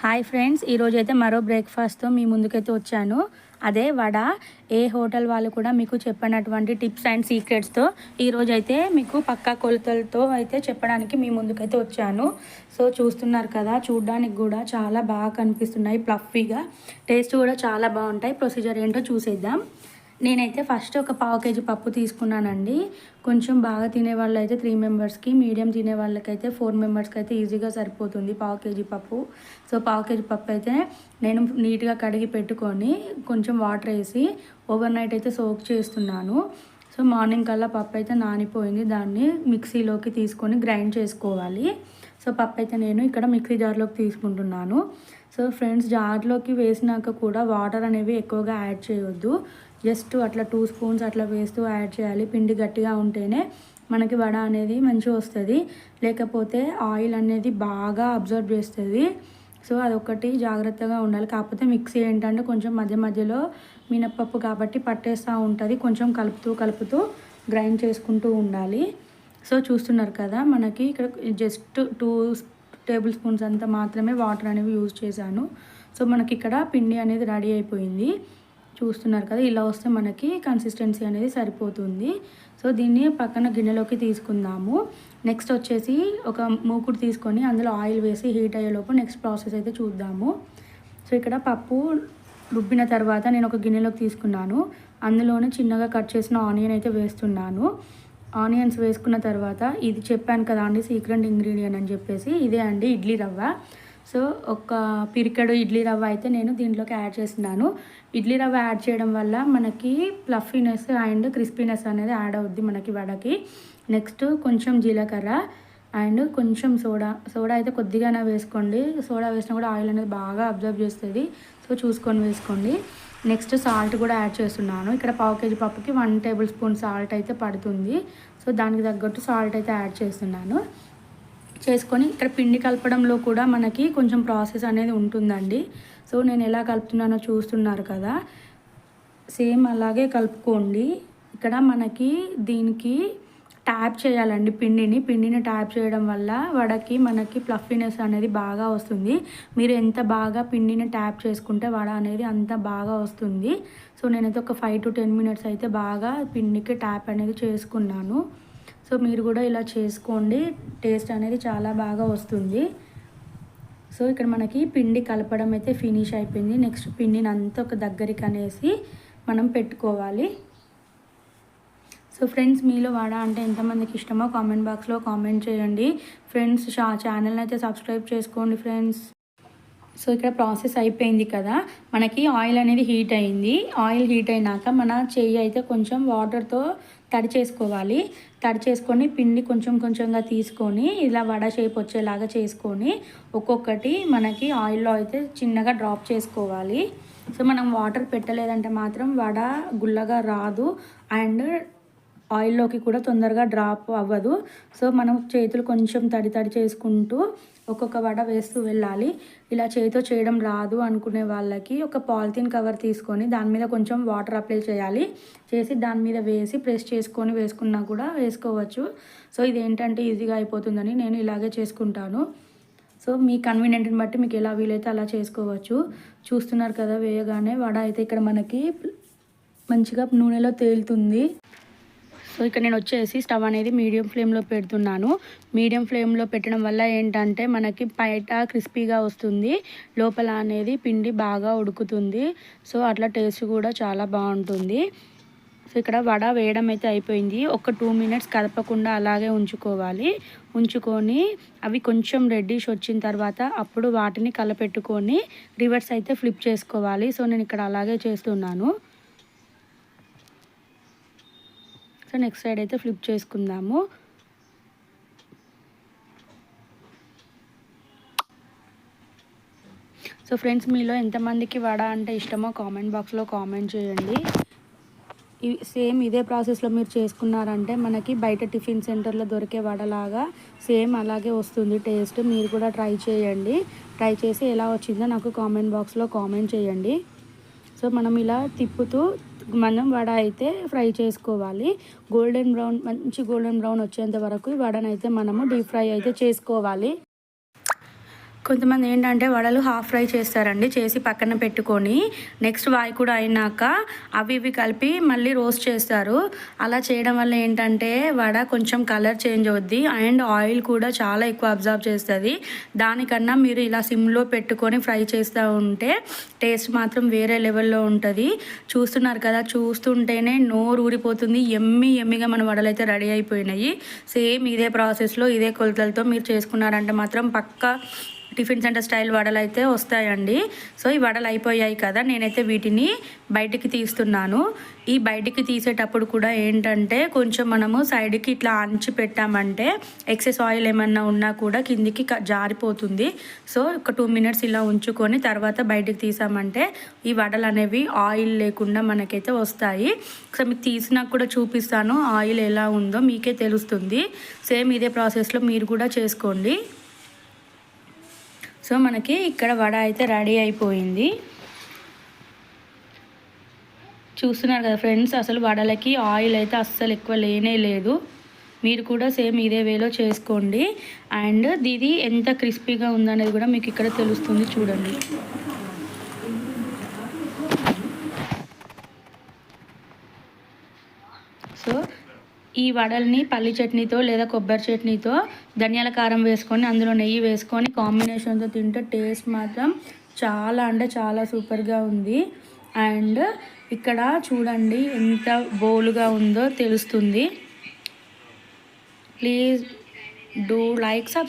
Hi friends ఈరోజు అయితే మరో బ్రేక్ఫాస్ట్తో మీ ముందుకైతే వచ్చాను. అదే వడ ఏ హోటల్ వాళ్ళు కూడా మీకు చెప్పినటువంటి టిప్స్ అండ్ సీక్రెట్స్తో ఈరోజు అయితే మీకు పక్కా కొలతలతో అయితే చెప్పడానికి మీ ముందుకైతే వచ్చాను. సో చూస్తున్నారు కదా చూడడానికి కూడా చాలా బాగా కనిపిస్తున్నాయి ప్లఫీగా. టేస్ట్ కూడా చాలా బాగుంటాయి. ప్రొసీజర్ ఏంటో చూసేద్దాం. నేనైతే ఫస్ట్ ఒక పావు కేజీ పప్పు తీసుకున్నానండి. కొంచెం బాగా తినే వాళ్ళు అయితే త్రీ మెంబర్స్కి మీడియం తినే వాళ్ళకైతే ఫోర్ మెంబర్స్కి అయితే ఈజీగా సరిపోతుంది పావు కేజీ పప్పు. సో పావు కేజీ పప్పు అయితే నేను నీట్గా కడిగి పెట్టుకొని కొంచెం వాటర్ వేసి ఓవర్ నైట్ అయితే సోక్ చేస్తున్నాను. సో మార్నింగ్ కల్లా పప్పు అయితే నానిపోయింది. దాన్ని మిక్సీలోకి తీసుకొని గ్రైండ్ చేసుకోవాలి. సో పప్పు అయితే నేను ఇక్కడ మిక్సీ జార్లోకి తీసుకుంటున్నాను. సో ఫ్రెండ్స్ జార్లోకి వేసినాక కూడా వాటర్ అనేవి ఎక్కువగా యాడ్ చేయొద్దు. జస్ట్ అట్లా టూ స్పూన్స్ అట్లా వేస్తూ యాడ్ చేయాలి. పిండి గట్టిగా ఉంటేనే మనకి వడ అనేది మంచిగా వస్తుంది. లేకపోతే ఆయిల్ అనేది బాగా అబ్జర్వ్ చేస్తుంది. సో అదొకటి జాగ్రత్తగా ఉండాలి. కాకపోతే మిక్సీ ఏంటంటే కొంచెం మధ్య మధ్యలో మినప్పప్పు కాబట్టి పట్టేస్తూ ఉంటుంది. కొంచెం కలుపుతూ కలుపుతూ గ్రైండ్ చేసుకుంటూ ఉండాలి. సో చూస్తున్నారు కదా మనకి ఇక్కడ జస్ట్ టూ టేబుల్ స్పూన్స్ అంత మాత్రమే వాటర్ అనేవి యూజ్ చేశాను. సో మనకి ఇక్కడ పిండి అనేది రెడీ అయిపోయింది. చూస్తున్నారు కదా ఇలా వస్తే మనకి కన్సిస్టెన్సీ అనేది సరిపోతుంది. సో దీన్ని పక్కన గిన్నెలోకి తీసుకుందాము. నెక్స్ట్ వచ్చేసి ఒక మూకుడు తీసుకొని అందులో ఆయిల్ వేసి హీట్ అయ్యేలోపు నెక్స్ట్ ప్రాసెస్ అయితే చూద్దాము. సో ఇక్కడ పప్పు రుబ్బిన తర్వాత నేను ఒక గిన్నెలోకి తీసుకున్నాను. అందులోనే చిన్నగా కట్ చేసిన ఆనియన్ అయితే వేస్తున్నాను. ఆనియన్స్ వేసుకున్న తర్వాత ఇది చెప్పాను కదా అండి సీక్రెట్ ఇంగ్రీడియంట్ అని చెప్పేసి ఇదే అండి ఇడ్లీ రవ్వ. సో ఒక పిరికెడు ఇడ్లీ రవ్వ అయితే నేను దీంట్లోకి యాడ్ చేస్తున్నాను. ఇడ్లీ రవ్వ యాడ్ చేయడం వల్ల మనకి ప్లఫీనెస్ అండ్ క్రిస్పీనెస్ అనేది యాడ్ అవుద్ది మనకి వడకి. నెక్స్ట్ కొంచెం జీలకర్ర అండ్ కొంచెం సోడా. సోడా అయితే కొద్దిగానే వేసుకోండి. సోడా వేసినా కూడా ఆయిల్ అనేది బాగా అబ్జర్వ్ చేస్తుంది. సో చూసుకొని వేసుకోండి. నెక్స్ట్ సాల్ట్ కూడా యాడ్ చేస్తున్నాను. ఇక్కడ పావు కేజీ పప్పుకి వన్ టేబుల్ స్పూన్ సాల్ట్ అయితే పడుతుంది. సో దానికి తగ్గట్టు సాల్ట్ అయితే యాడ్ చేస్తున్నాను. చేసుకొని ఇక్కడ పిండి కలపడంలో కూడా మనకి కొంచెం ప్రాసెస్ అనేది ఉంటుందండి. సో నేను ఎలా కలుపుతున్నానో చూస్తున్నారు కదా. సేమ్ అలాగే కలుపుకోండి. ఇక్కడ మనకి దీనికి ట్యాప్ చేయాలండి పిండిని. పిండిని ట్యాప్ చేయడం వల్ల వడకి మనకి ప్లఫీనెస్ అనేది బాగా వస్తుంది. మీరు ఎంత బాగా పిండిని ట్యాప్ చేసుకుంటే వడ అనేది అంత బాగా వస్తుంది. సో నేనైతే ఒక ఫైవ్ టు టెన్ మినిట్స్ అయితే బాగా పిండికి ట్యాప్ అనేది చేసుకున్నాను. సో మీరు కూడా ఇలా చేసుకోండి. టేస్ట్ అనేది చాలా బాగా వస్తుంది. సో ఇక్కడ మనకి పిండి కలపడం అయితే ఫినిష్ అయిపోయింది. నెక్స్ట్ పిండిని అంతా ఒక దగ్గరికి అనేసి మనం పెట్టుకోవాలి. సో ఫ్రెండ్స్ మీలో వాడ అంటే ఎంతమందికి ఇష్టమో కామెంట్ బాక్స్లో కామెంట్ చేయండి. ఫ్రెండ్స్ షా ఛానల్ని అయితే సబ్స్క్రైబ్ చేసుకోండి ఫ్రెండ్స్. సో ఇక్కడ ప్రాసెస్ అయిపోయింది కదా. మనకి ఆయిల్ అనేది హీట్ అయింది. ఆయిల్ హీట్ అయినాక మన చెయ్యి అయితే కొంచెం వాటర్తో తడి చేసుకోవాలి. తడి చేసుకొని పిండి కొంచెం కొంచెంగా తీసుకొని ఇలా వడ షేప్ వచ్చేలాగా చేసుకొని ఒక్కొక్కటి మనకి ఆయిల్లో అయితే చిన్నగా డ్రాప్ చేసుకోవాలి. సో మనం వాటర్ పెట్టలేదంటే మాత్రం వడ గుల్లగా రాదు. అండ్ ఆయిల్లోకి కూడా తొందరగా డ్రాప్ అవ్వదు. సో మనం చేతులు కొంచెం తడి తడి చేసుకుంటూ ఒక్కొక్క వడ వేస్తూ వెళ్ళాలి. ఇలా చేతితో చేయడం రాదు అనుకునే వాళ్ళకి ఒక పాలిథిన్ కవర్ తీసుకొని దాని మీద కొంచెం వాటర్ అప్లై చేయాలి. చేసి దాని మీద వేసి ప్రెస్ చేసుకొని వేసుకున్నా కూడా వేసుకోవచ్చు. సో ఇది ఏంటంటే ఈజీగా అయిపోతుందని నేను ఇలాగే చేసుకుంటాను. సో మీ కన్వీనియంట్ని బట్టి మీకు ఎలా వీలైతే అలా చేసుకోవచ్చు. చూస్తున్నారు కదా వేయగానే వడ అయితే ఇక్కడ మనకి మంచిగా నూనెలో తేలుతుంది. సో ఇక్కడ నేను వచ్చేసి స్టవ్ అనేది మీడియం ఫ్లేమ్లో పెడుతున్నాను. మీడియం ఫ్లేమ్లో పెట్టడం వల్ల ఏంటంటే మనకి బయట క్రిస్పీగా వస్తుంది. లోపల అనేది పిండి బాగా ఉడుకుతుంది. సో అట్లా టేస్ట్ కూడా చాలా బాగుంటుంది. సో ఇక్కడ వడ వేయడం అయితే అయిపోయింది. ఒక టూ మినిట్స్ కదపకుండా అలాగే ఉంచుకోవాలి. ఉంచుకొని అవి కొంచెం రెడ్డిష్ వచ్చిన తర్వాత అప్పుడు వాటిని కలపెట్టుకొని రివర్స్ అయితే ఫ్లిప్ చేసుకోవాలి. సో నేను ఇక్కడ అలాగే చేస్తున్నాను. సో నెక్స్ట్ సైడ్ అయితే ఫ్లిప్ చేసుకుందాము. సో ఫ్రెండ్స్ మీలో ఎంతమందికి వడ అంటే ఇష్టమో కామెంట్ బాక్స్లో కామెంట్ చేయండి. సేమ్ ఇదే ప్రాసెస్లో మీరు చేసుకున్నారంటే మనకి బయట టిఫిన్ సెంటర్లో దొరికే వడలాగా సేమ్ అలాగే వస్తుంది. టేస్ట్ మీరు కూడా ట్రై చేయండి. ట్రై చేసి ఎలా వచ్చిందో నాకు కామెంట్ బాక్స్లో కామెంట్ చేయండి. సో మనం ఇలా తిప్పుతూ మనం వడ అయితే ఫ్రై చేసుకోవాలి. గోల్డెన్ బ్రౌన్ మంచి గోల్డెన్ బ్రౌన్ వచ్చేంత వరకు వడనైతే మనము డీప్ ఫ్రై అయితే చేసుకోవాలి. కొంతమంది ఏంటంటే వడలు హాఫ్ ఫ్రై చేస్తారండి చేసి పక్కన పెట్టుకొని నెక్స్ట్ వాయి కూడా అయినాక అవి ఇవి కలిపి మళ్ళీ రోస్ట్ చేస్తారు. అలా చేయడం వల్ల ఏంటంటే వడ కొంచెం కలర్ చేంజ్ అవుద్ది అండ్ ఆయిల్ కూడా చాలా ఎక్కువ అబ్జర్వ్ చేస్తుంది. దానికన్నా మీరు ఇలా సిమ్లో పెట్టుకొని ఫ్రై చేస్తూ ఉంటే టేస్ట్ మాత్రం వేరే లెవెల్లో ఉంటుంది. చూస్తున్నారు కదా చూస్తుంటేనే నోరు ఊరిపోతుంది. ఎమ్మి ఎమ్మిగా మన వడలు అయితే రెడీ అయిపోయినాయి. సేమ్ ఇదే ప్రాసెస్లో ఇదే కొలతలతో మీరు చేసుకున్నారంటే మాత్రం పక్కా టిఫిన్ సెంటర్ స్టైల్ వడలు అయితే వస్తాయండి. సో ఈ వడలు అయిపోయాయి కదా నేనైతే వీటిని బయటికి తీస్తున్నాను. ఈ బయటికి తీసేటప్పుడు కూడా ఏంటంటే కొంచెం మనము సైడ్కి ఇట్లా అంచి పెట్టామంటే ఎక్సెస్ ఆయిల్ ఏమన్నా ఉన్నా కూడా కిందికి జారిపోతుంది. సో ఒక టూ మినిట్స్ ఇలా ఉంచుకొని తర్వాత బయటికి తీసామంటే ఈ వడలు అనేవి ఆయిల్ లేకుండా మనకైతే వస్తాయి. సో మీకు తీసినా కూడా చూపిస్తాను ఆయిల్ ఎలా ఉందో మీకే తెలుస్తుంది. సేమ్ ఇదే ప్రాసెస్లో మీరు కూడా చేసుకోండి. సో మనకి ఇక్కడ వడ అయితే రెడీ అయిపోయింది. చూస్తున్నారు కదా ఫ్రెండ్స్ అసలు వడలకి ఆయిల్ అయితే అస్సలు ఎక్కువ లేనే లేదు. మీరు కూడా సేమ్ ఇదే వేలో చేసుకోండి. అండ్ ఇది ఎంత క్రిస్పీగా ఉందనేది కూడా మీకు ఇక్కడ తెలుస్తుంది చూడండి సో ఈ వడల్ని పల్లి చట్నీతో లేదా కొబ్బరి చట్నీతో ధనియాల కారం వేసుకొని అందులో నెయ్యి వేసుకొని కాంబినేషన్తో తింటే టేస్ట్ మాత్రం చాలా అంటే చాలా సూపర్గా ఉంది. అండ్ ఇక్కడ చూడండి ఎంత బోలుగా ఉందో తెలుస్తుంది. Please do like subscribe